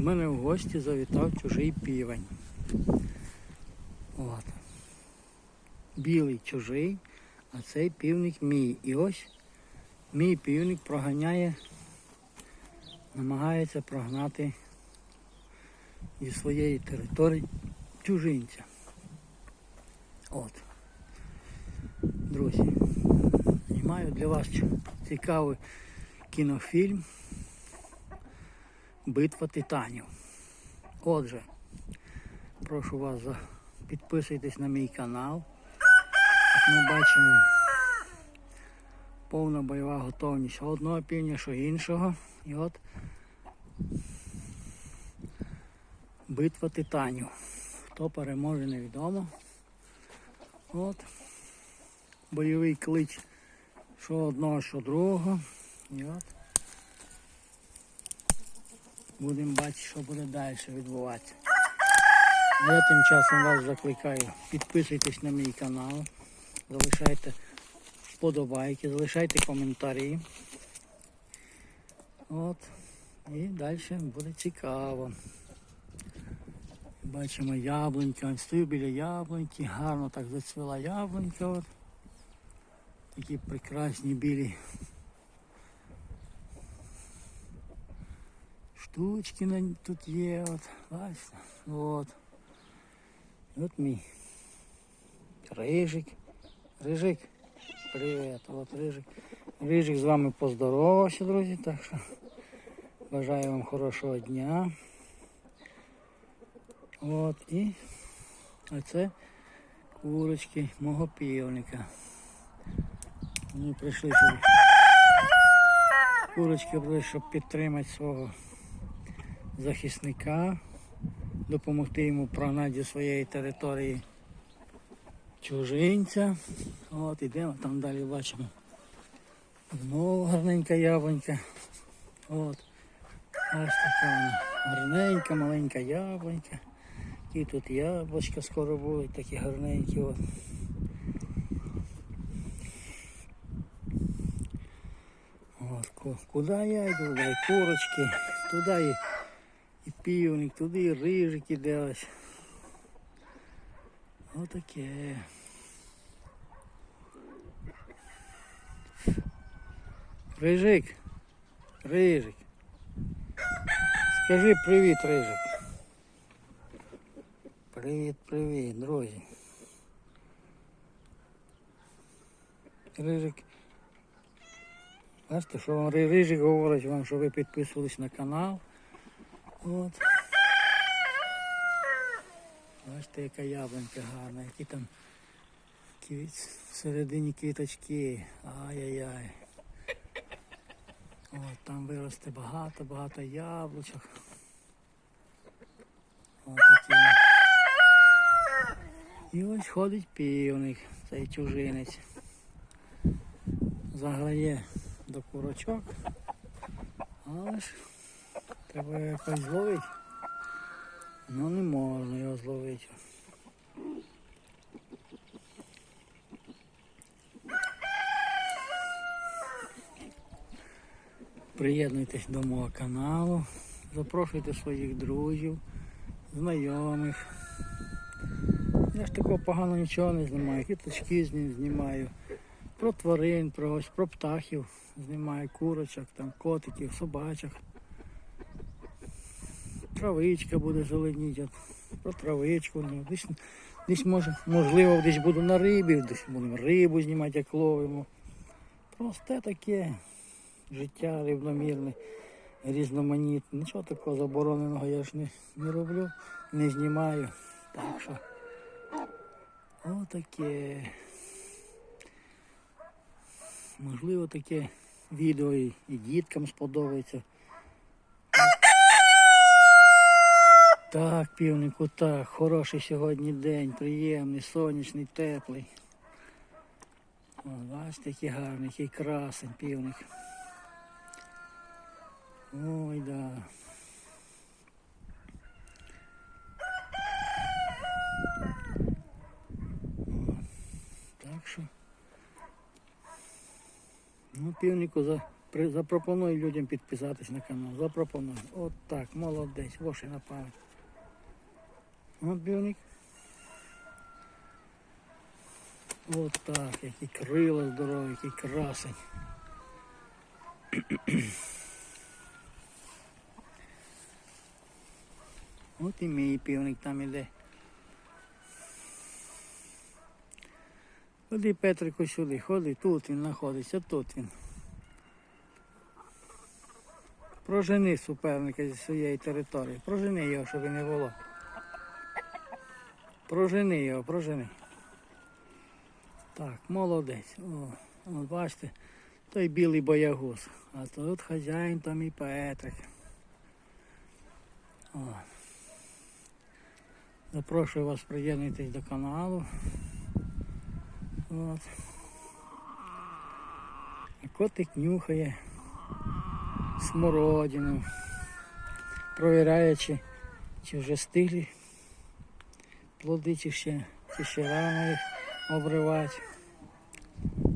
до мене в гості завітав чужий півень. От. Білий чужий, а цей півник мій. І ось мій півник проганяє, намагається прогнати зі своєї території чужинця. От. Друзі, знімаю для вас цікавий кінофільм Битва титанів. Отже, прошу вас за- підписуйтесь на мій канал. Як ми бачимо, повна бойова готовність одного півня, що іншого. І от битва титанів. Хто переможе, невідомо. От. Бойовий клич що одного, що другого. І от. Будемо бачити, що буде далі відбуватися. Я тим часом вас закликаю. Підписуйтесь на мій канал, залишайте вподобайки, залишайте коментарі. От. І далі буде цікаво. Бачимо яблунька. Стою біля яблуньки, гарно так зацвіла яблунька. От. Такі прекрасні білі штучки тут є. От. Бачите? От. От мій рижик. Рижик. Привіт, от рижик. Рижик з вами поздоровався, друзі. Так що бажаю вам хорошого дня. От і оце курочки мого півника. Вони прийшли, щоб курочки щоб підтримати свого захисника, допомогти йому прогнати своєї території чужинця. От ідемо, там далі бачимо. Знову гарненька яблунька. От. Ось така гарненька, маленька яблунька. І тут яблучка скоро будуть, такі гарненькі. От. Куди я йду, і курочки, туди і, і півник, туди і рижик іде. Отаке. Рижик, рижик. Скажи привіт, рижик. Привіт, привіт, друзі. Рижик. Бачите, що вам Рижик говорить вам, що ви підписувались на канал. От. Бачите, яка яблунька гарна, які там всередині квіточки. Ай-яй-яй. От там виросте багато-багато яблучок. От такі. І ось ходить півник, цей чужинець. Заграє до курочок. Але ж треба якось зловити. Ну не можна його зловити. Приєднуйтесь до мого каналу, запрошуйте своїх друзів, знайомих. Я ж такого поганого нічого не знімаю, квіточки з ним знімаю. Про тварин, про ось, про птахів знімаю, курочок, там, котиків, собачок. Травичка буде зеленіти, про травичку. Ну, десь, десь може, можливо, десь буду на рибі, десь будемо рибу знімати, як ловимо. Просте таке життя рівномірне, різноманітне. Нічого такого забороненого я ж не, не роблю, не знімаю. Так що отаке. Можливо, таке відео і, і діткам сподобається. Так, півнику, так, хороший сьогодні день, приємний, сонячний, теплий. О, бачите, який гарний, який красень півник. Ой, да. Так що. Ну, півнику за Запропоную людям підписатись на канал. Запропоную. От так, молодець, воші на пам'ять. От бівник. От так, які крила здорові, який красень. От і мій півник там іде. Ходи, Петрику, сюди, ходи, тут він знаходиться, тут він. Прожени суперника зі своєї території. Прожени його, щоб не було. Прожени його, прожени. Так, молодець. О, от бачите, той білий боягуз. А тут хазяїн, там і Петрик. О. Запрошую вас приєднуйтесь до каналу. От. Котик нюхає смородину, провіряє, чи, вже стиглі плоди, чи ще, чи ще рано їх обривати.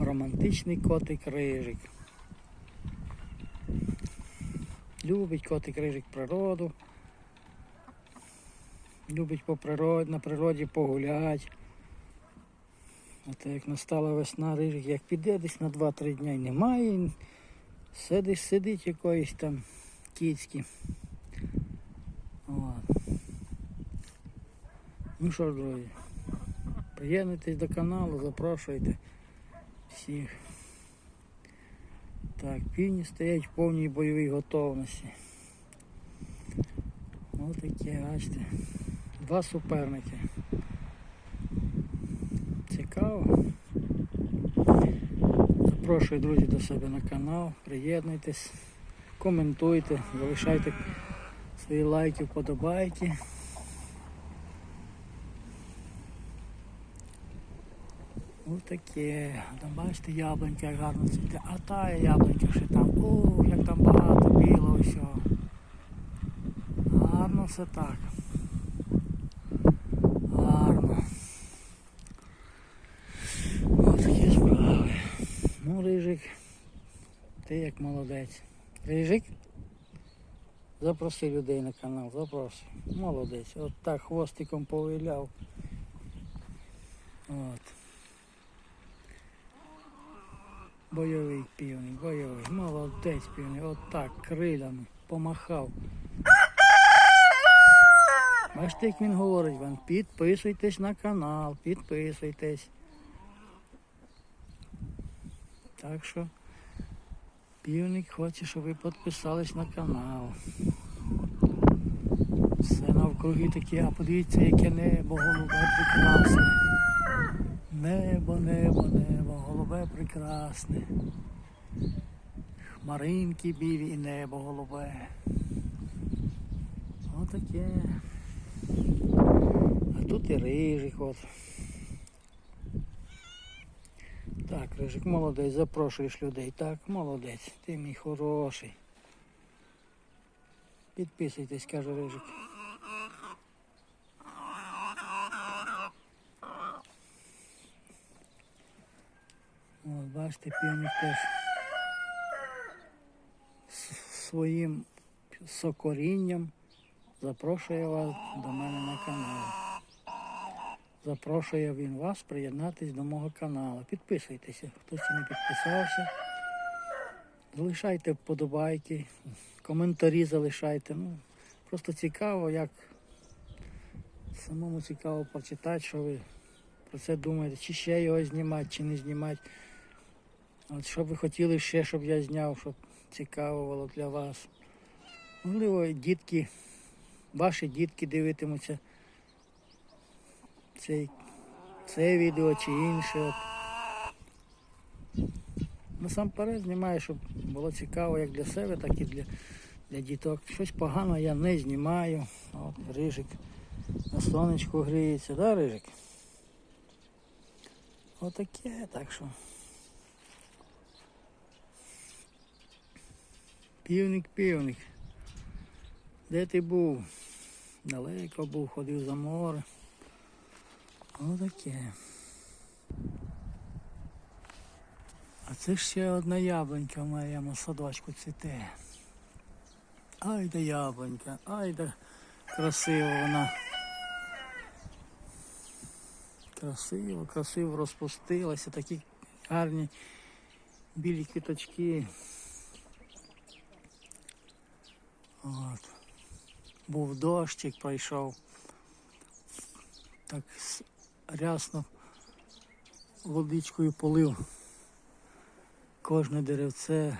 Романтичний котик рижик. Любить котик рижик природу. Любить по природі, на природі погуляти. От як настала весна, рижик, як піде десь на 2-3 дня і немає, сидить, сидить якоїсь там кіцьки. От. Ну що ж, друзі, приєднуйтесь до каналу, запрошуйте всіх. Так, півні стоять в повній бойовій готовності. Ось такі, бачите. Два суперники. Цікаво. Запрошую, друзі, до себе на канал. Приєднуйтесь, коментуйте, залишайте свої лайки, вподобайки. Ось таке. Там бачите, яблунька як гарно цвіте. А та яблунька ще там. Ух, як там багато білого всього. Гарно все так. Гарно. Ось такі справи. Ну, Рижик, ти як молодець. Рижик? Запроси людей на канал, запроси. Молодець. От так хвостиком повиляв. От. Бойовий півник, бойовий. Молодець півник. От так, крилями помахав. Бачите, як він говорить вам, підписуйтесь на канал, підписуйтесь. Так що півник хоче, щоб ви підписались на канал. Все навкруги таке, а подивіться, яке небо голубе прекрасне. Небо, небо, небо, голубе прекрасне. Хмаринки білі і небо голубе. Отаке. А тут і рижик от. Так, рижик молодець, запрошуєш людей. Так, молодець, ти мій хороший. Підписуйтесь, каже рижик. Бачите, півник теж своїм сокорінням запрошує вас до мене на канал. Запрошує він вас приєднатись до мого каналу. Підписуйтеся, хто ще не підписався. Залишайте вподобайки, коментарі залишайте. Ну, просто цікаво, як самому цікаво прочитати, що ви про це думаєте, чи ще його знімати, чи не знімати. От що ви хотіли ще, щоб я зняв, щоб цікаво було для вас. Можливо, дітки, ваші дітки дивитимуться цей, це відео чи інше. Насамперед знімаю, щоб було цікаво як для себе, так і для, для діток. Щось погано я не знімаю. От рижик на сонечку гріється, да, рижик? Отаке, так що. Півник, півник. Де ти був? Далеко був, ходив за море. Отаке. А це ще одна яблунька в моєму садочку цвіте. Ай да яблунька, ай да красива вона. Красиво, красиво розпустилася, такі гарні білі квіточки. От. Був дощик, пройшов. Так рясно водичкою полив. Кожне деревце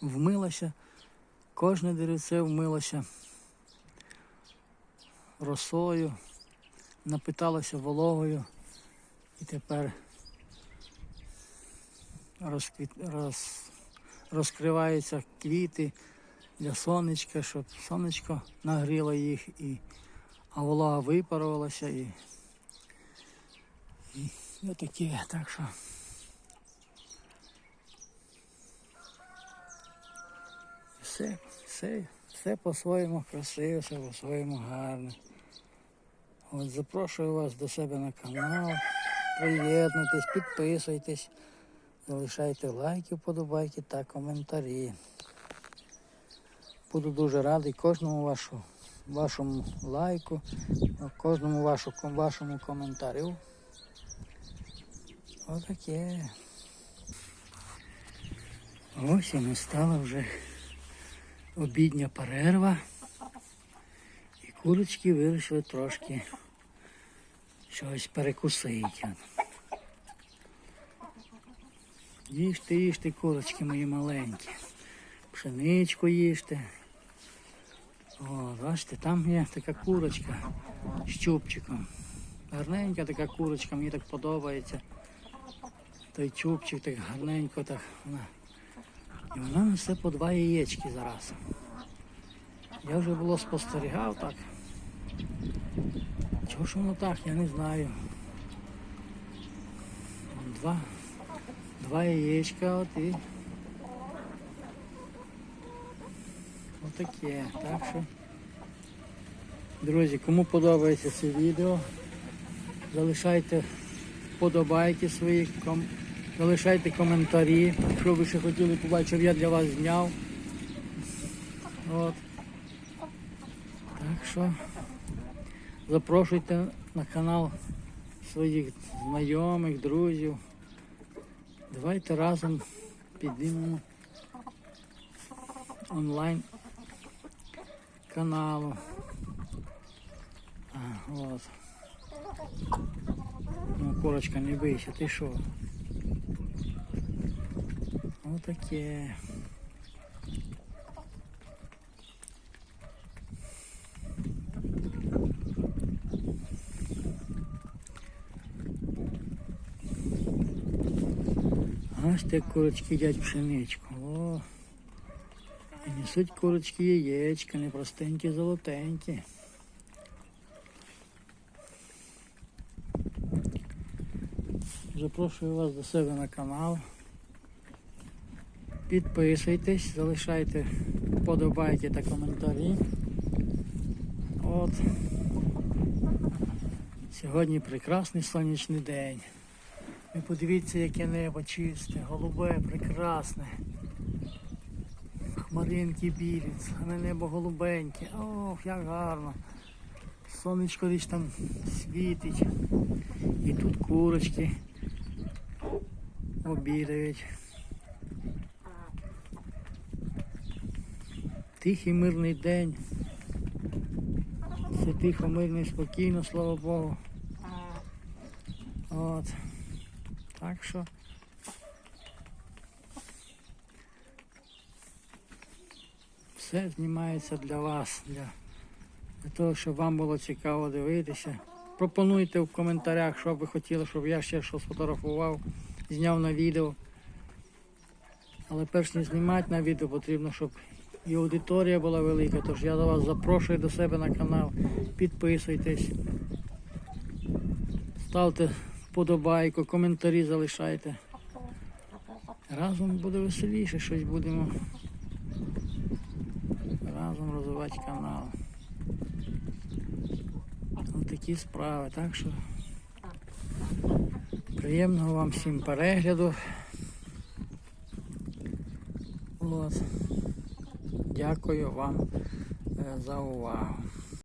вмилося, кожне деревце вмилося росою, напиталося вологою і тепер розквіт, роз, розкриваються квіти для сонечка, щоб сонечко нагріло їх, і, а волога випарувалася і, і, і отаке. Так що все, все, все по-своєму красиве, все по-своєму гарне. От запрошую вас до себе на канал. Приєднуйтесь, підписуйтесь, залишайте лайки, вподобайки та коментарі. Буду дуже радий кожному вашу, вашому лайку, кожному вашу, вашому коментарю. Отаке. Ось і настала вже обідня перерва. І курочки вирішили трошки щось перекусити. Їжте, їжте, курочки мої маленькі. Пшеничку їжте. О, бачите, там є така курочка з чубчиком. Гарненька така курочка, мені так подобається. Той чубчик так гарненько так вона. І вона несе по два яєчки зараз. Я вже було спостерігав так. Чого ж воно так, я не знаю. Два, два яєчка от і отаке. Так що, друзі, кому подобається це відео, залишайте вподобайки свої, ком... залишайте коментарі, що ви ще хотіли побачити, щоб я для вас зняв. От. Так що запрошуйте на канал своїх знайомих, друзів. Давайте разом підіймемо онлайн каналу. А, от. Ну, курочка, не бийся, ти що? Отаке. Ось так курочки їдять пшеничку. Несуть курочки яєчка, не простенькі, золотенькі. Запрошую вас до себе на канал. Підписуйтесь, залишайте вподобайки та коментарі. От. Сьогодні прекрасний сонячний день. Ви подивіться, яке небо чисте, голубе, прекрасне. Хмаринки білі, а небо голубеньке. Ох, як гарно. Сонечко десь там світить. І тут курочки обідають. Тихий мирний день. Все тихо, мирно і спокійно, слава Богу. От. Так що. Все знімається для вас, для, для того, щоб вам було цікаво дивитися. Пропонуйте в коментарях, що ви хотіли, щоб я ще щось сфотографував, зняв на відео. Але перш ніж знімати на відео, потрібно, щоб і аудиторія була велика. Тож я до вас запрошую до себе на канал. Підписуйтесь, ставте вподобайку, коментарі залишайте. Разом буде веселіше, щось будемо розвивати канал. Ось такі справи. Так що приємного вам всім перегляду. От. Дякую вам е, за увагу.